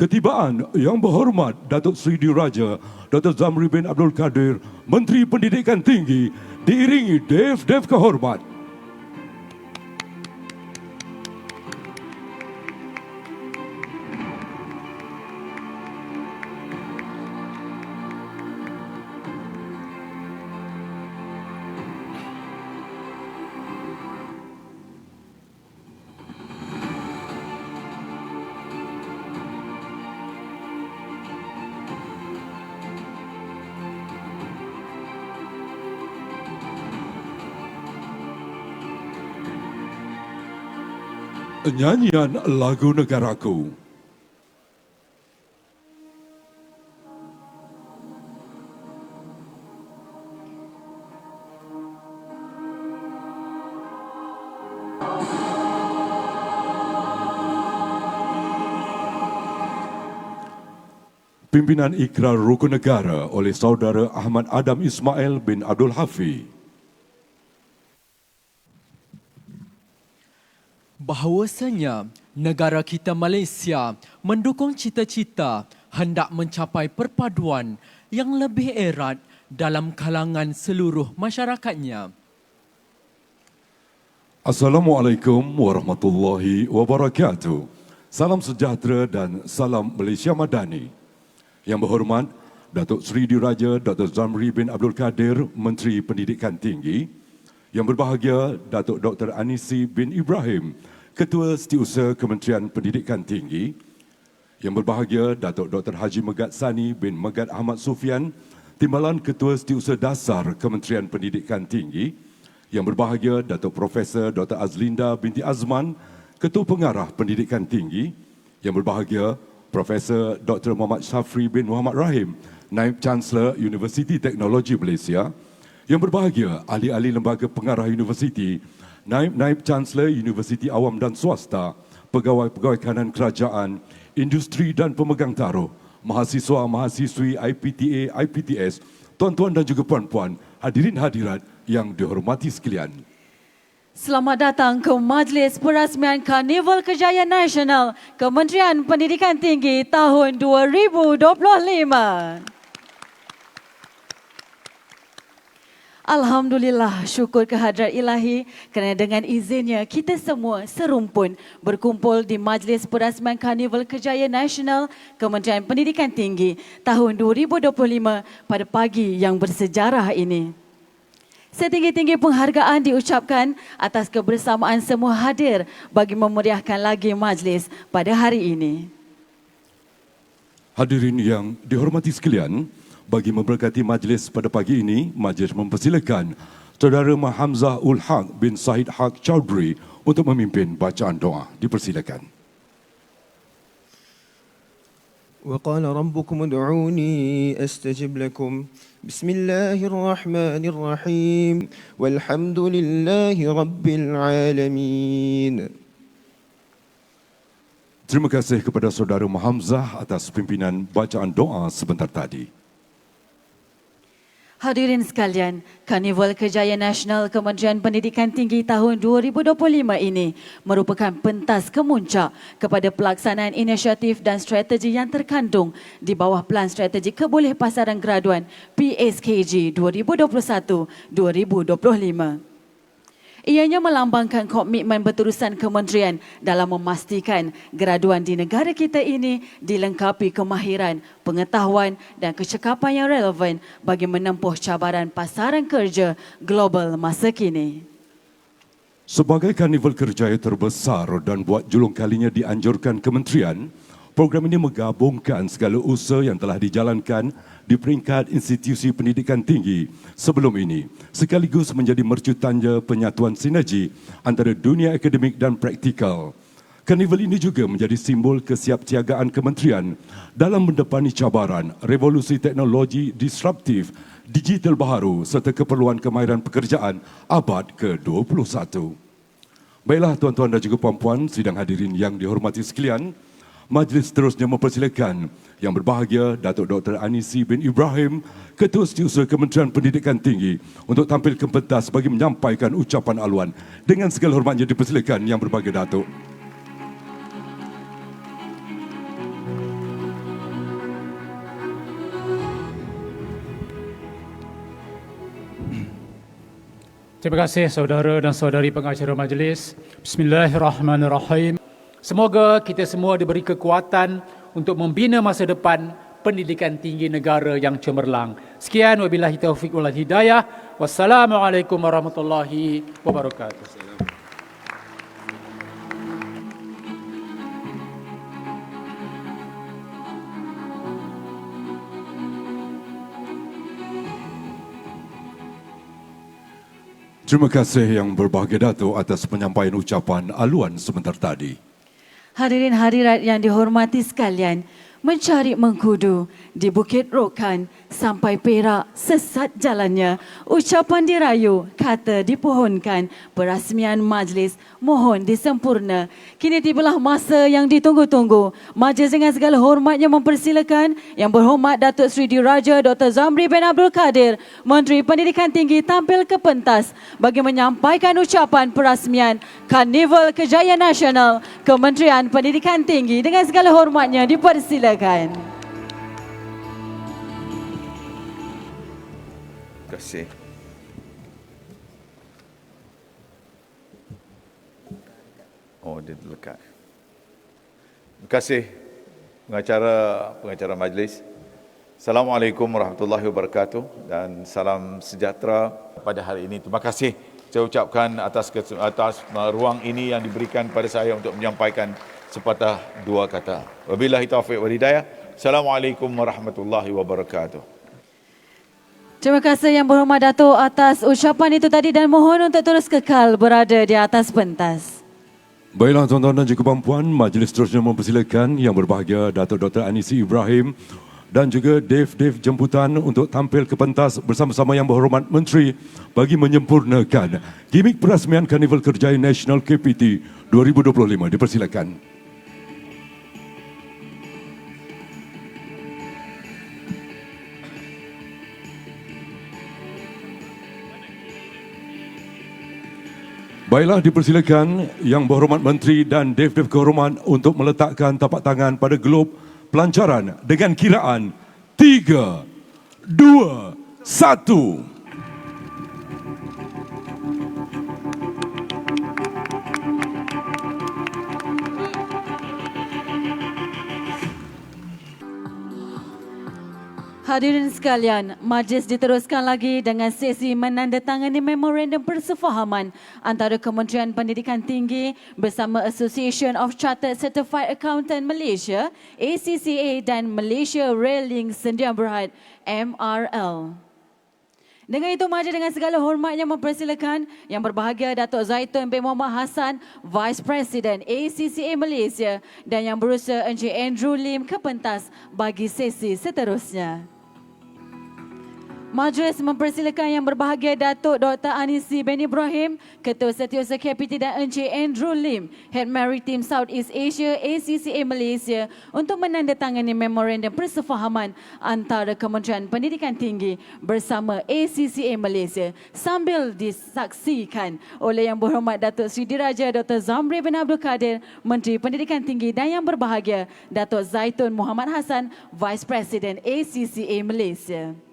Ketibaan Yang Berhormat Datuk Seri Diraja Dr. Zamri bin Abdul Kadir Menteri Pendidikan Tinggi diiringi Dev-Dev Kehormat Nyanyian Lagu Negaraku Pimpinan Ikrar Rukun Negara oleh Saudara Ahmad Adam Ismail bin Abdul Hafiz. Bahawasanya negara kita Malaysia mendukung cita-cita hendak mencapai perpaduan yang lebih erat dalam kalangan seluruh masyarakatnya. Assalamualaikum warahmatullahi wabarakatuh. Salam sejahtera dan salam Malaysia Madani. Yang berhormat Datuk Seri Diraja Dr. Zamri bin Abdul Kadir, Menteri Pendidikan Tinggi. Yang berbahagia Datuk Dr. Anisi bin Ibrahim, Ketua Setiausaha Kementerian Pendidikan Tinggi. Yang berbahagia Datuk Dr. Haji Megat Sani bin Megat Ahmad Sufian, Timbalan Ketua Setiausaha Dasar Kementerian Pendidikan Tinggi. Yang berbahagia Datuk Profesor Dr. Azlinda binti Azman, Ketua Pengarah Pendidikan Tinggi. Yang berbahagia Profesor Dr. Muhammad Syafri bin Muhammad Rahim, Naib Chancellor Universiti Teknologi Malaysia. Yang berbahagia ahli-ahli lembaga pengarah universiti, naib-naib Chancellor Universiti Awam dan Swasta, pegawai-pegawai kanan kerajaan, industri dan pemegang taruh, mahasiswa-mahasiswi IPTA, IPTS, tuan-tuan dan juga puan-puan, hadirin hadirat yang dihormati sekalian. Selamat datang ke Majlis Perasmian Karnival Kejayaan Nasional Kementerian Pendidikan Tinggi tahun 2025. Alhamdulillah, syukur kehadrat ilahi kerana dengan izinnya kita semua serumpun berkumpul di Majlis Perasmian Karnival Kejayaan Nasional Kementerian Pendidikan Tinggi tahun 2025 pada pagi yang bersejarah ini. Setinggi-tinggi penghargaan diucapkan atas kebersamaan semua hadir bagi memeriahkan lagi majlis pada hari ini. Hadirin yang dihormati sekalian, bagi memberkati majlis pada pagi ini, majlis mempersilakan Saudara Mahamzah Ul Haq bin Sahid Haq Chowdhury untuk memimpin bacaan doa. Dipersilakan. وقال ربكم ادعوني استجب لكم بسم الله الرحمن الرحيم والحمد لله رب العالمين Terima kasih kepada Saudara Mahamzah atas pimpinan bacaan doa sebentar tadi. Hadirin sekalian, Karnival Kejayaan Nasional Kementerian Pendidikan Tinggi tahun 2025 ini merupakan pentas kemuncak kepada pelaksanaan inisiatif dan strategi yang terkandung di bawah Pelan Strategi Kebolehpasaran Graduan PSKG 2021-2025. Ianya melambangkan komitmen berterusan kementerian dalam memastikan graduan di negara kita ini dilengkapi kemahiran, pengetahuan dan kecekapan yang relevan bagi menempuh cabaran pasaran kerja global masa kini. Sebagai karnival kerjaya terbesar dan buat julung kalinya dianjurkan kementerian, program ini menggabungkan segala usaha yang telah dijalankan di peringkat institusi pendidikan tinggi sebelum ini sekaligus menjadi mercu tanja penyatuan sinergi antara dunia akademik dan praktikal. Karnival ini juga menjadi simbol kesiapsiagaan kementerian dalam mendepani cabaran revolusi teknologi disruptif, digital baharu serta keperluan kemahiran pekerjaan abad ke-21. Baiklah tuan-tuan dan juga puan-puan sidang hadirin yang dihormati sekalian, Majlis seterusnya mempersilakan yang berbahagia Datuk Dr. Anisi bin Ibrahim, Ketua Setiausaha Kementerian Pendidikan Tinggi untuk tampil ke pentas bagi menyampaikan ucapan aluan. Dengan segala hormatnya dipersilakan yang berbahagia Datuk. Terima kasih saudara dan saudari pengacara majlis. Bismillahirrahmanirrahim. Semoga kita semua diberi kekuatan untuk membina masa depan pendidikan tinggi negara yang cemerlang. Sekian wabillahi taufiq wal hidayah. Wassalamualaikum warahmatullahi wabarakatuh. Terima kasih yang berbahagia Datuk atas penyampaian ucapan aluan sebentar tadi. Hadirin hadirat yang dihormati sekalian, mencari mengkudu di Bukit Rokan sampai Perak sesat jalannya. Ucapan dirayu, kata dipohonkan, perasmian majlis mohon disempurna. Kini tibalah masa yang ditunggu-tunggu. Majlis dengan segala hormatnya mempersilakan Yang Berhormat Datuk Seri Diraja Dr. Zamri bin Abdul Kadir, Menteri Pendidikan Tinggi tampil ke pentas bagi menyampaikan ucapan perasmian Karnival Kejayaan Nasional Kementerian Pendidikan Tinggi dengan segala hormatnya dipersilakan. Terima kasih. Oh, dia lekat. Terima kasih pengacara pengacara majlis. Assalamualaikum warahmatullahi wabarakatuh dan salam sejahtera pada hari ini. Terima kasih saya ucapkan atas atas ruang ini yang diberikan pada saya untuk menyampaikan sepatah dua kata. Wabillahi taufiq wal hidayah. Assalamualaikum warahmatullahi wabarakatuh. Terima kasih Yang Berhormat Datuk atas ucapan itu tadi dan mohon untuk terus kekal berada di atas pentas. Baiklah tuan-tuan dan juga puan-puan, majlis seterusnya mempersilakan yang berbahagia Datuk Dr. Anisi Ibrahim dan juga Dev Dev jemputan untuk tampil ke pentas bersama-sama yang berhormat Menteri bagi menyempurnakan gimmick perasmian Karnival Kerjaya Nasional KPT 2025. Dipersilakan. Baiklah dipersilakan Yang Berhormat Menteri dan Dev-Dev Kehormat untuk meletakkan tapak tangan pada glob pelancaran dengan kiraan 3, 2, 1. Hadirin sekalian, majlis diteruskan lagi dengan sesi menandatangani memorandum persefahaman antara Kementerian Pendidikan Tinggi bersama Association of Chartered Certified Accountant Malaysia, ACCA dan Malaysia Rail Link Sdn Bhd MRL. Dengan itu, majlis dengan segala hormatnya mempersilakan yang berbahagia Datuk Zaitun bin Muhammad Hassan, Vice President ACCA Malaysia dan yang berusaha Encik Andrew Lim ke pentas bagi sesi seterusnya. Majlis mempersilakan yang berbahagia Datuk Dr. Anisi bin Ibrahim, Ketua Setiausaha KPT dan Encik Andrew Lim, Head Maritime Southeast Asia ACCA Malaysia untuk menandatangani memorandum persefahaman antara Kementerian Pendidikan Tinggi bersama ACCA Malaysia sambil disaksikan oleh Yang Berhormat Datuk Sri Diraja Dr. Zamri bin Abdul Kadir, Menteri Pendidikan Tinggi dan yang berbahagia Datuk Zaitun Muhammad Hassan, Vice President ACCA Malaysia.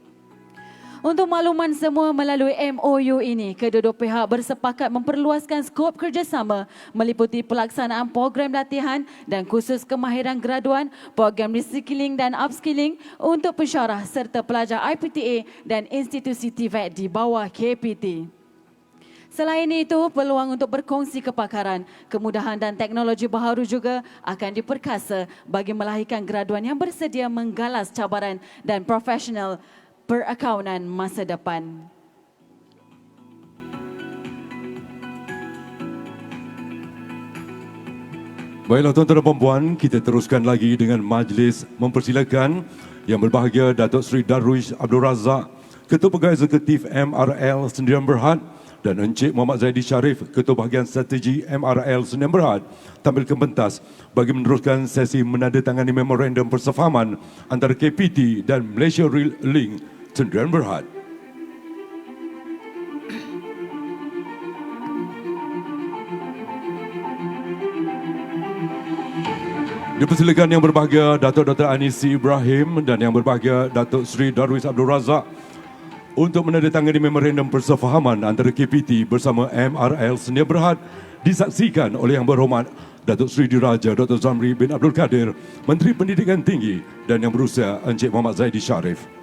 Untuk makluman semua melalui MOU ini, kedua-dua pihak bersepakat memperluaskan skop kerjasama meliputi pelaksanaan program latihan dan khusus kemahiran graduan, program reskilling dan upskilling untuk pensyarah serta pelajar IPTA dan institusi TVET di bawah KPT. Selain itu, peluang untuk berkongsi kepakaran, kemudahan dan teknologi baharu juga akan diperkasa bagi melahirkan graduan yang bersedia menggalas cabaran dan profesional perakaunan masa depan. Baiklah tuan-tuan dan puan kita teruskan lagi dengan majlis mempersilakan yang berbahagia Datuk Seri Darwish Abdul Razak, Ketua Pegawai Eksekutif MRL Sendirian Berhad dan Encik Muhammad Zaidi Sharif, Ketua Bahagian Strategi MRL Sendirian Berhad tampil ke pentas bagi meneruskan sesi menandatangani memorandum persefahaman antara KPT dan Malaysia Rail Link Sendirian Berhad. Dipersilakan yang berbahagia Datuk Dr. Anisi Ibrahim dan yang berbahagia Datuk Sri Darwis Abdul Razak untuk menandatangani memorandum persefahaman antara KPT bersama MRL Senia Berhad disaksikan oleh Yang Berhormat Datuk Seri Diraja Dr. Zamri bin Abdul Kadir, Menteri Pendidikan Tinggi dan Yang Berusia Encik Muhammad Zaidi Sharif.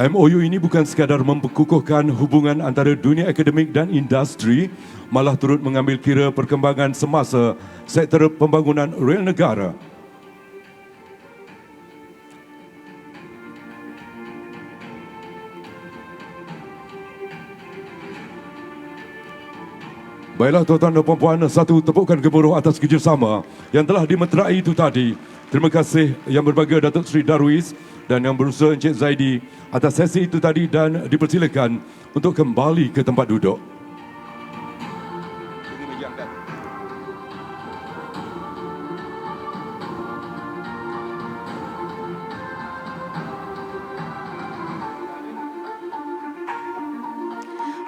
MOU ini bukan sekadar memperkukuhkan hubungan antara dunia akademik dan industri, malah turut mengambil kira perkembangan semasa sektor pembangunan rel negara. Baiklah tuan-tuan dan puan-puan, satu tepukan gemuruh atas kerjasama yang telah dimeterai itu tadi. Terima kasih yang berbahagia Datuk Seri Darwis dan yang berusaha Encik Zaidi atas sesi itu tadi dan dipersilakan untuk kembali ke tempat duduk.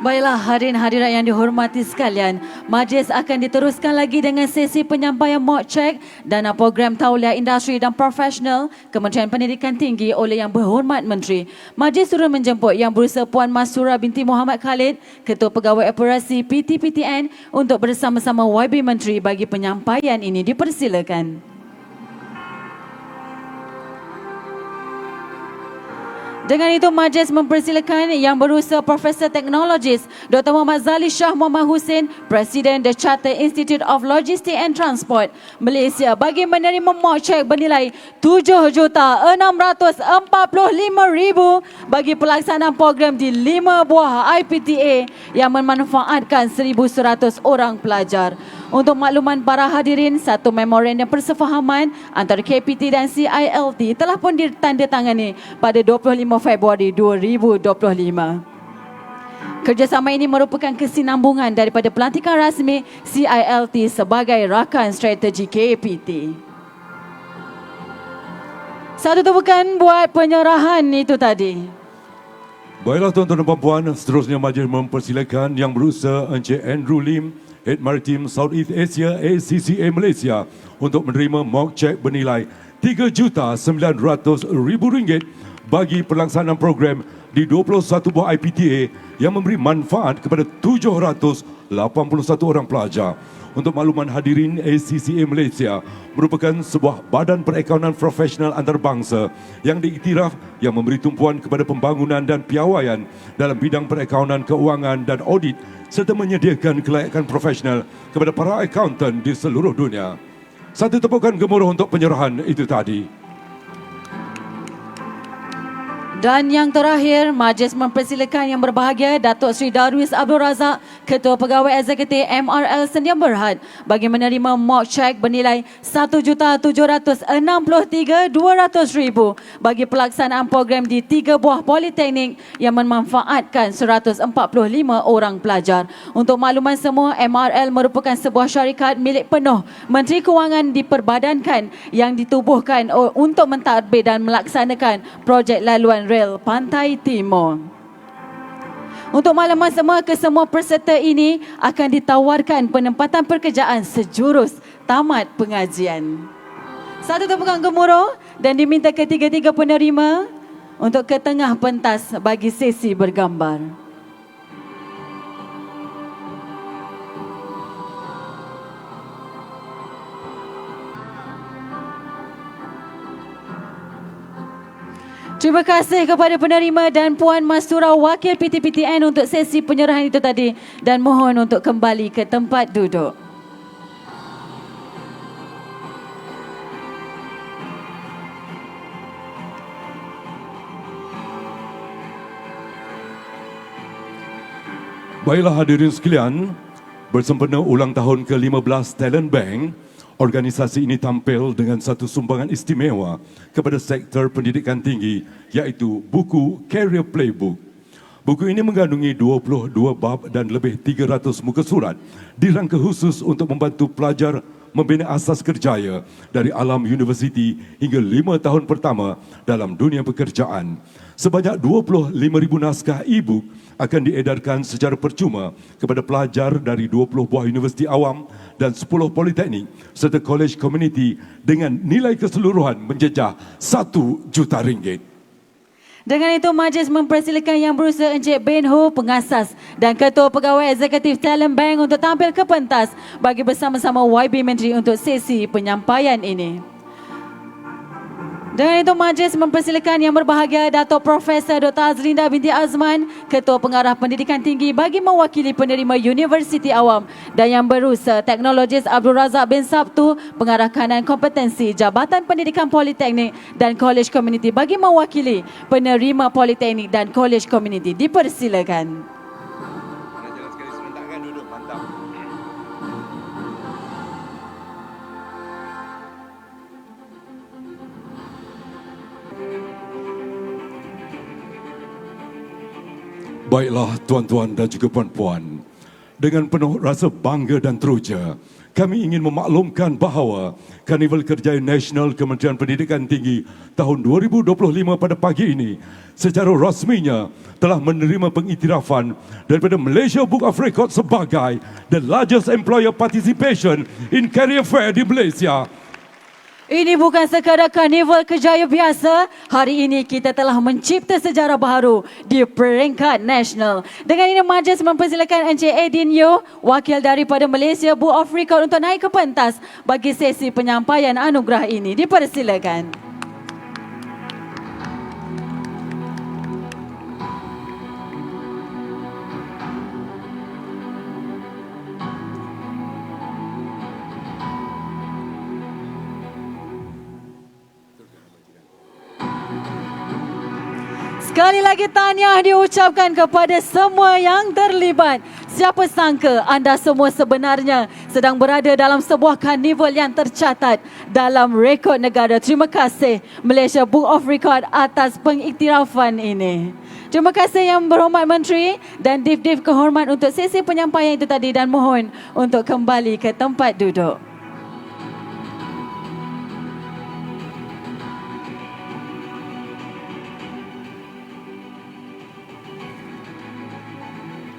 Baiklah hadirin hadirat yang dihormati sekalian, majlis akan diteruskan lagi dengan sesi penyampaian mock check dan program tauliah industri dan profesional Kementerian Pendidikan Tinggi oleh Yang Berhormat Menteri. Majlis turut menjemput Yang Berusaha Puan Masura binti Muhammad Khalid, Ketua Pegawai Operasi PTPTN untuk bersama-sama YB Menteri bagi penyampaian ini dipersilakan. Dengan itu, majlis mempersilakan yang berusaha Profesor Teknologis Dr. Muhammad Zali Shah Muhammad Hussein, Presiden The Charter Institute of Logistics and Transport Malaysia bagi menerima mock check bernilai RM7,645,000 bagi pelaksanaan program di lima buah IPTA yang memanfaatkan 1,100 orang pelajar. Untuk makluman para hadirin, satu memorandum persefahaman antara KPT dan CILT telah pun ditandatangani pada 25 Februari 2025. Kerjasama ini merupakan kesinambungan daripada pelantikan rasmi CILT sebagai rakan strategi KPT. Satu tepukan buat penyerahan itu tadi. Baiklah tuan-tuan dan puan-puan, seterusnya majlis mempersilakan yang berusaha Encik Andrew Lim, Head Maritim Southeast Asia ACCA Malaysia untuk menerima mock check bernilai RM3,900,000 bagi pelaksanaan program di 21 buah IPTA yang memberi manfaat kepada 781 orang pelajar. Untuk makluman hadirin, ACCA Malaysia merupakan sebuah badan perakaunan profesional antarabangsa yang diiktiraf yang memberi tumpuan kepada pembangunan dan piawaian dalam bidang perakaunan keuangan dan audit serta menyediakan kelayakan profesional kepada para accountant di seluruh dunia. Satu tepukan gemuruh untuk penyerahan itu tadi. Dan yang terakhir, majlis mempersilakan yang berbahagia Datuk Seri Darwis Abdul Razak, Ketua Pegawai Eksekutif MRL Sendian Berhad bagi menerima mock check bernilai RM1,763,200 bagi pelaksanaan program di tiga buah politeknik yang memanfaatkan 145 orang pelajar. Untuk makluman semua, MRL merupakan sebuah syarikat milik penuh Menteri Kewangan diperbadankan yang ditubuhkan untuk mentadbir dan melaksanakan projek laluan rel Pantai Timur. Untuk makluman semua, kesemua peserta ini akan ditawarkan penempatan pekerjaan sejurus tamat pengajian. Satu tepukan gemuruh dan diminta ketiga-tiga penerima untuk ke tengah pentas bagi sesi bergambar. Terima kasih kepada penerima dan Puan Mastura Wakil PTPTN untuk sesi penyerahan itu tadi dan mohon untuk kembali ke tempat duduk. Baiklah hadirin sekalian, bersempena ulang tahun ke-15 Talent Bank, Organisasi ini tampil dengan satu sumbangan istimewa kepada sektor pendidikan tinggi iaitu buku Career Playbook. Buku ini mengandungi 22 bab dan lebih 300 muka surat dirangka khusus untuk membantu pelajar membina asas kerjaya dari alam universiti hingga lima tahun pertama dalam dunia pekerjaan. Sebanyak 25,000 naskah e-book akan diedarkan secara percuma kepada pelajar dari 20 buah universiti awam dan 10 politeknik serta college community dengan nilai keseluruhan menjejah 1 juta ringgit. Dengan itu, Majlis mempersilakan Yang Berusaha Encik Ben Ho, pengasas dan Ketua Pegawai Eksekutif Talent Bank untuk tampil ke pentas bagi bersama-sama YB Menteri untuk sesi penyampaian ini. Dengan itu, Majlis mempersilakan Yang Berbahagia Datuk Profesor Dr. Azlinda binti Azman, Ketua Pengarah Pendidikan Tinggi bagi mewakili penerima Universiti Awam dan Yang Berusaha Teknologis Abdul Razak bin Sabtu, Pengarah Kanan Kompetensi Jabatan Pendidikan Politeknik dan College Community bagi mewakili penerima Politeknik dan College Community. Dipersilakan. Baiklah tuan-tuan dan juga puan-puan, dengan penuh rasa bangga dan teruja, kami ingin memaklumkan bahawa Karnival Kerjaya Nasional Kementerian Pendidikan Tinggi tahun 2025 pada pagi ini secara rasminya telah menerima pengiktirafan daripada Malaysia Book of Records sebagai the largest employer participation in career fair di Malaysia Ini bukan sekadar karnival kejaya biasa. Hari ini kita telah mencipta sejarah baru di peringkat nasional. Dengan ini majlis mempersilakan Encik Edin Yo, wakil daripada Malaysia Book of Record untuk naik ke pentas bagi sesi penyampaian anugerah ini. Dipersilakan. Sekali lagi tahniah diucapkan kepada semua yang terlibat. Siapa sangka anda semua sebenarnya sedang berada dalam sebuah karnival yang tercatat dalam rekod negara. Terima kasih Malaysia Book of Record atas pengiktirafan ini. Terima kasih yang berhormat Menteri dan div-div kehormat untuk sesi penyampaian itu tadi dan mohon untuk kembali ke tempat duduk.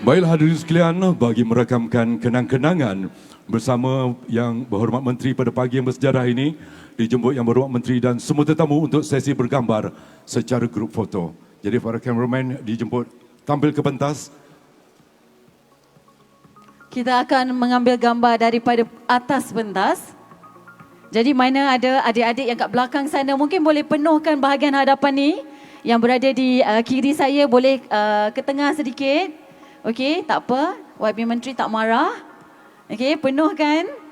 Baiklah hadirin sekalian, bagi merakamkan kenang-kenangan bersama yang berhormat Menteri pada pagi yang bersejarah ini, dijemput yang berhormat Menteri dan semua tetamu untuk sesi bergambar secara grup foto. Jadi para kameraman dijemput tampil ke pentas. Kita akan mengambil gambar daripada atas pentas. Jadi mana ada adik-adik yang kat belakang sana mungkin boleh penuhkan bahagian hadapan ni. Yang berada di uh, kiri saya boleh uh, ke tengah sedikit. Okey, tak apa. YB Menteri tak marah. Okey, penuhkan.